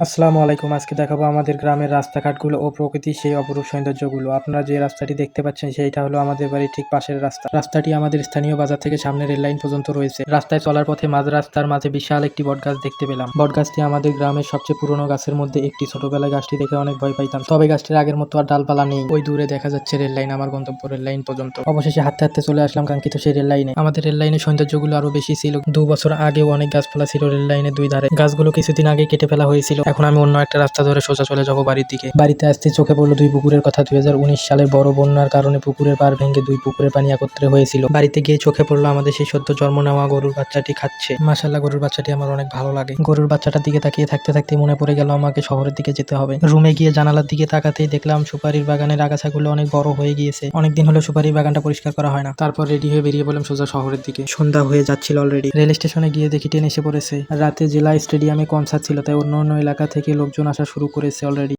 আসসালামু আলাইকুম। আজকে দেখাবো আমাদের গ্রামের রাস্তাঘাটগুলো ও প্রকৃতির সেই অপরূপ সৌন্দর্যগুলো। আপনারা যে রাস্তাটি দেখতে পাচ্ছেন, সেইটা হলো আমাদের বাড়ির ঠিক পাশের রাস্তা। রাস্তাটি আমাদের স্থানীয় বাজার থেকে সামনে রেল লাইন পর্যন্ত রয়েছে। রাস্তায় চলার পথে মাঝ রাস্তার মাঝে বিশাল একটি বটগাছ দেখতে পেলাম। বটগাছটি আমাদের গ্রামের সবচেয়ে পুরনো গাছের মধ্যে একটি। ছোটবেলায় গাছটি দেখে অনেক ভয় পাইতাম। তবে গাছটির আগের মতো আর ডালপালা নেই। ওই দূরে দেখা যাচ্ছে রেল লাইন, আমার গন্তব্য রেল লাইন পর্যন্ত। অবশেষে হাঁটতে হাঁটতে চলে আসলাম কাঙ্ক্ষিত সেই রেল লাইনে। আমাদের রেল লাইনের সৌন্দর্যগুলো আরও বেশি ছিল। দু বছর আগেও অনেক গাছপালা ছিল রেল লাইনের দুই ধারে। গাছগুলো কিছুদিন আগে কেটে ফেলা হয়েছিল। এখন আমি অন্য একটা রাস্তা ধরে সোজা চলে যাব বাড়ির দিকে। বাড়িতে আসতে চোখে পড়ল দুই পুকুরের কথা। দুই হাজার উনিশ সালের বড় বন্যার কারণে পুকুরের পার ভেঙে দুই পুকুরের পানি একত্রে হয়েছিল। বাড়িতে গিয়ে চোখে পড়ল আমাদের সেই সদ্য জন্ম নেওয়া গরুর বাচ্চাটি খাচ্ছে। মাসাল্লাহ গরুর বাচ্চাটি আমার অনেক ভালো লাগে। গরুর বাচ্চাটার দিকে তাকিয়ে থাকতে থাকতে মনে পড়ে গেল আমাকে শহরের দিকে যেতে হবে। রুমে গিয়ে জানালার দিকে তাকাতেই দেখলাম সুপারির বাগানের আগাছাগুলো অনেক বড় হয়ে গিয়েছে। অনেকদিন হলো সুপারির বাগানটা পরিষ্কার করা হয় না। তারপর রেডি হয়ে বেরিয়ে পড়লাম সোজা শহরের দিকে। সন্ধ্যা হয়ে যাচ্ছিল অলরেডি রেল স্টেশনে গিয়ে দেখি ট্রেন এসে পড়েছে। রাতে জেলা স্টেডিয়ামে কনসার্ট ছিল, তাই অন্য অন্য এলাকা থেকে লোকজন আসা শুরু করেছে অলরেডি